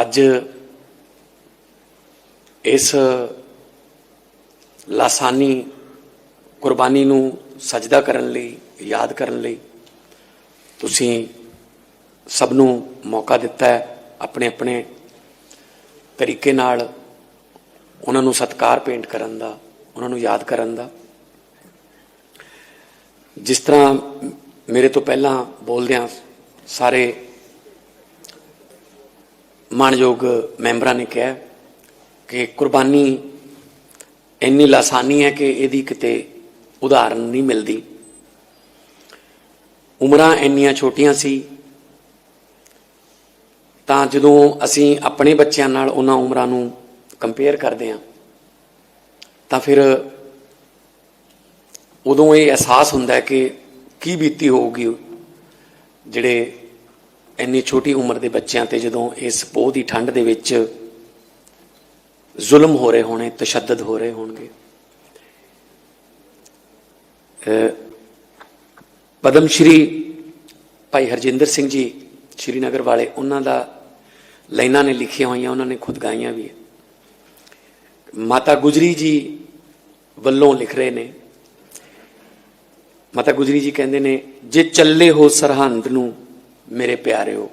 ਅੱਜ ਇਸ ਲਾਸਾਨੀ ਕੁਰਬਾਨੀ ਨੂੰ ਸਜਦਾ ਕਰਨ ਲਈ, ਯਾਦ ਕਰਨ ਲਈ ਤੁਸੀਂ ਸਭ ਨੂੰ ਮੌਕਾ ਦਿੱਤਾ ਹੈ ਆਪਣੇ ਆਪਣੇ ਤਰੀਕੇ ਨਾਲ ਉਹਨਾਂ ਨੂੰ ਸਤਕਾਰ ਪੇਂਟ ਕਰਨ ਦਾ, ਉਹਨਾਂ ਨੂੰ ਯਾਦ ਕਰਨ ਦਾ। ਜਿਸ ਤਰ੍ਹਾਂ ਮੇਰੇ ਤੋਂ ਪਹਿਲਾਂ ਬੋਲਦਿਆਂ ਸਾਰੇ ਮਾਣਯੋਗ ਮੈਂਬਰਾਂ ਨੇ ਕਿਹਾ ਕਿ ਕੁਰਬਾਨੀ ਇੰਨੀ ਲਾਸਾਨੀ ਹੈ ਕਿ ਇਹਦੀ ਕਿਤੇ ਉਦਾਹਰਨ ਨਹੀਂ ਮਿਲਦੀ। ਉਮਰਾਂ ਇੰਨੀਆਂ ਛੋਟੀਆਂ ਸੀ, ਤਾਂ ਜਦੋਂ ਅਸੀਂ ਆਪਣੇ ਬੱਚਿਆਂ ਨਾਲ ਉਹਨਾਂ ਉਮਰਾਂ ਨੂੰ ਕੰਪੇਅਰ ਕਰਦੇ ਹਾਂ, ਤਾਂ ਫਿਰ ਉਦੋਂ ਇਹ ਅਹਿਸਾਸ ਹੁੰਦਾ ਹੈ ਕਿ ਕੀ ਬੀਤੀ ਹੋਊਗੀ ਜਿਹੜੇ ਇੰਨੀ ਛੋਟੀ ਉਮਰ ਦੇ ਬੱਚਿਆਂ ਤੇ ਜਦੋਂ ਇਸ ਪੋਹ ਦੀ ਠੰਡ ਦੇ ਵਿੱਚ ਜ਼ੁਲਮ ਹੋ ਰਹੇ ਹੋਣੇ, ਤਸ਼ੱਦਦ ਹੋ ਰਹੇ ਹੋਣਗੇ ਪਦਮ ਸ਼੍ਰੀ ਭਾਈ ਹਰਜਿੰਦਰ ਸਿੰਘ ਜੀ ਸ਼੍ਰੀਨਗਰ ਵਾਲੇ, ਉਹਨਾਂ ਦਾ ਲਾਈਨਾਂ ਨੇ ਲਿਖੀਆਂ ਹੋਈਆਂ, ਉਹਨਾਂ ਨੇ ਖੁਦ ਗਾਈਆਂ ਵੀ ਮਾਤਾ ਗੁਜਰੀ ਜੀ ਵੱਲੋਂ ਲਿਖ ਰਹੇ ਨੇ, ਮਾਤਾ ਗੁਜਰੀ ਜੀ ਕਹਿੰਦੇ ਨੇ, ਜੇ ਚੱਲੇ ਹੋ ਸਰਹੰਦ ਨੂੰ ਮੇਰੇ ਪਿਆਰਿਓ,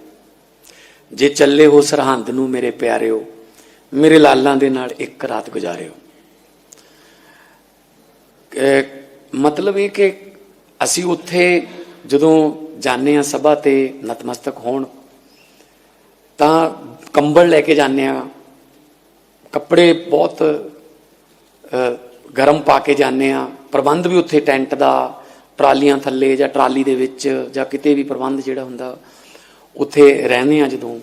ਜੇ ਚੱਲੇ ਹੋ ਸਰਹੰਦ ਨੂੰ ਮੇਰੇ ਪਿਆਰਿਓ, ਮੇਰੇ ਲਾਲਾਂ ਦੇ ਨਾਲ ਇੱਕ ਰਾਤ ਗੁਜ਼ਾਰਿਓ। ਅਹ ਮਤਲਬ ਇਹ ਕਿ ਅਸੀਂ ਉੱਥੇ ਜਦੋਂ ਜਾਂਦੇ ਆ ਸਭਾ ਤੇ ਨਤਮਸਤਕ ਹੋਣ, ਤਾਂ ਕੰਬਲ ਲੈ ਕੇ ਜਾਂਦੇ ਆ ਕੱਪੜੇ ਬਹੁਤ ਗਰਮ ਪਾ ਕੇ ਜਾਂਦੇ ਆ ਪ੍ਰਬੰਧ ਵੀ ਉੱਥੇ ਟੈਂਟ ਦਾ ਟਰਾਲੀਆਂ ਥੱਲੇ ਜਾਂ ਟਰਾਲੀ ਦੇ ਵਿੱਚ ਜਾਂ ਕਿਤੇ ਵੀ ਪ੍ਰਬੰਧ ਜਿਹੜਾ ਹੁੰਦਾ, ਉੱਥੇ ਰਹਿੰਦੇ ਆ ਜਦੋਂ।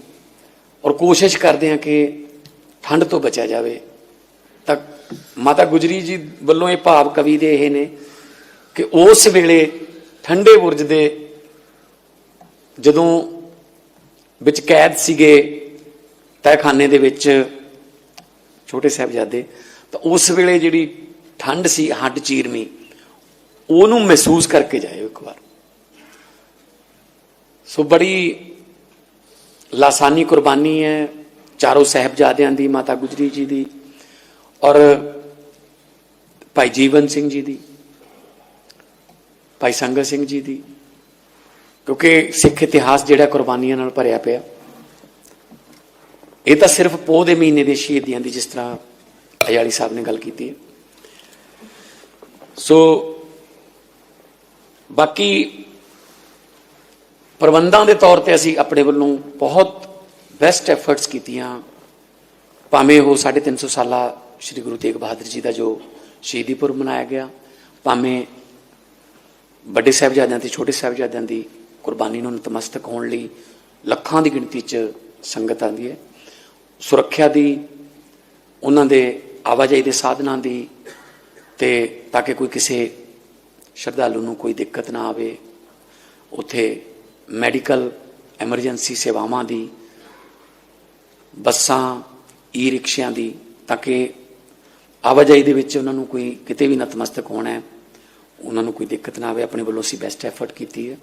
ਔਰ ਕੋਸ਼ਿਸ਼ ਕਰਦੇ ਆ ਕਿ ਠੰਡ ਤੋਂ ਬਚਿਆ ਜਾਵੇ। ਤਾਂ ਮਾਤਾ ਗੁਜਰੀ ਜੀ ਵੱਲੋਂ ਇਹ ਭਾਵ ਕਵੀ ਦੇ ਇਹ ਨੇ ਕਿ ਉਸ ਵੇਲੇ ਠੰਡੇ ਬੁਰਜ ਦੇ ਜਦੋਂ ਵਿੱਚ ਕੈਦ ਸੀਗੇ ਤਹਿਖਾਨੇ ਦੇ ਵਿੱਚ ਛੋਟੇ ਸਾਹਿਬਜ਼ਾਦੇ, ਤਾਂ ਉਸ ਵੇਲੇ ਜਿਹੜੀ ਠੰਡ ਸੀ, ਹੱਡ ਚੀਰਮੀ ਉਹਨੂੰ ਮਹਿਸੂਸ ਕਰਕੇ ਜਾਇਓ ਇੱਕ ਵਾਰ। ਸੋ ਬੜੀ ਲਾਸਾਨੀ ਕੁਰਬਾਨੀ ਹੈ ਚਾਰੋਂ ਸਾਹਿਬਜ਼ਾਦਿਆਂ ਦੀ, ਮਾਤਾ ਗੁਜਰੀ ਜੀ ਦੀ ਔਰ ਭਾਈ ਜੀਵਨ ਸਿੰਘ ਜੀ ਦੀ, ਭਾਈ ਸੰਗਤ ਸਿੰਘ ਜੀ ਦੀ, ਕਿਉਂਕਿ ਸਿੱਖ ਇਤਿਹਾਸ ਜਿਹੜਾ ਕੁਰਬਾਨੀਆਂ ਨਾਲ ਭਰਿਆ ਪਿਆ। ਇਹ ਤਾਂ ਸਿਰਫ ਪੋਹ ਦੇ ਮਹੀਨੇ ਦੇ ਸ਼ਹੀਦੀਆਂ ਦੀ ਜਿਸ ਤਰ੍ਹਾਂ ਅਯਾਲੀ ਸਾਹਿਬ ਨੇ ਗੱਲ ਕੀਤੀ ਹੈ। ਸੋ ਬਾਕੀ ਪ੍ਰਬੰਧਾਂ ਦੇ ਤੌਰ ਤੇ ਅਸੀਂ ਆਪਣੇ ਵੱਲੋਂ ਬਹੁਤ ਬੈਸਟ ਐਫਰਟਸ ਕੀਤੀਆਂ। ਭਾਵੇਂ ਉਹ 350 ਸਾਲਾ ਸ੍ਰੀ ਗੁਰੂ ਤੇਗ ਬਹਾਦਰ ਜੀ ਦਾ ਜੋ ਸ਼ਹੀਦੀ ਪੁਰਬ ਮਨਾਇਆ ਗਿਆ, ਭਾਵੇਂ ਵੱਡੇ ਸਾਹਿਬਜ਼ਾਦਿਆਂ ਤੇ ਛੋਟੇ ਸਾਹਿਬਜ਼ਾਦਿਆਂ ਦੀ ਕੁਰਬਾਨੀ ਨੂੰ ਨਤਮਸਤਕ ਹੋਣ ਲਈ ਲੱਖਾਂ ਦੀ ਗਿਣਤੀ 'ਚ ਸੰਗਤ ਆਉਂਦੀ ਹੈ। ਸੁਰੱਖਿਆ ਦੀ, ਉਹਨਾਂ ਦੇ ਆਵਾਜਾਈ ਦੇ ਸਾਧਨਾਂ ਦੀ ਤੇ ਤਾਂ ਕਿ ਕੋਈ ਕਿਸੇ ਸ਼ਰਧਾਲੂ ਨੂੰ ਕੋਈ ਦਿੱਕਤ ਨਾ ਆਵੇ, ਉੱਥੇ ਮੈਡੀਕਲ ਐਮਰਜੈਂਸੀ ਸੇਵਾਵਾਂ ਦੀ, ਬੱਸਾਂ ਈ ਰਿਕਸ਼ਿਆਂ ਦੀ, ਤਾਂ ਕਿ ਆਵਾਜਾਈ ਦੇ ਵਿੱਚ ਉਹਨਾਂ ਨੂੰ ਕੋਈ ਕਿਤੇ ਵੀ ਨਤਮਸਤਕ ਹੋਣਾ ਹੈ, ਉਹਨਾਂ ਨੂੰ ਕੋਈ ਦਿੱਕਤ ਨਾ ਆਵੇ, ਆਪਣੇ ਵੱਲੋਂ ਅਸੀਂ ਬੈਸਟ ਐਫਰਟ ਕੀਤੀ ਹੈ।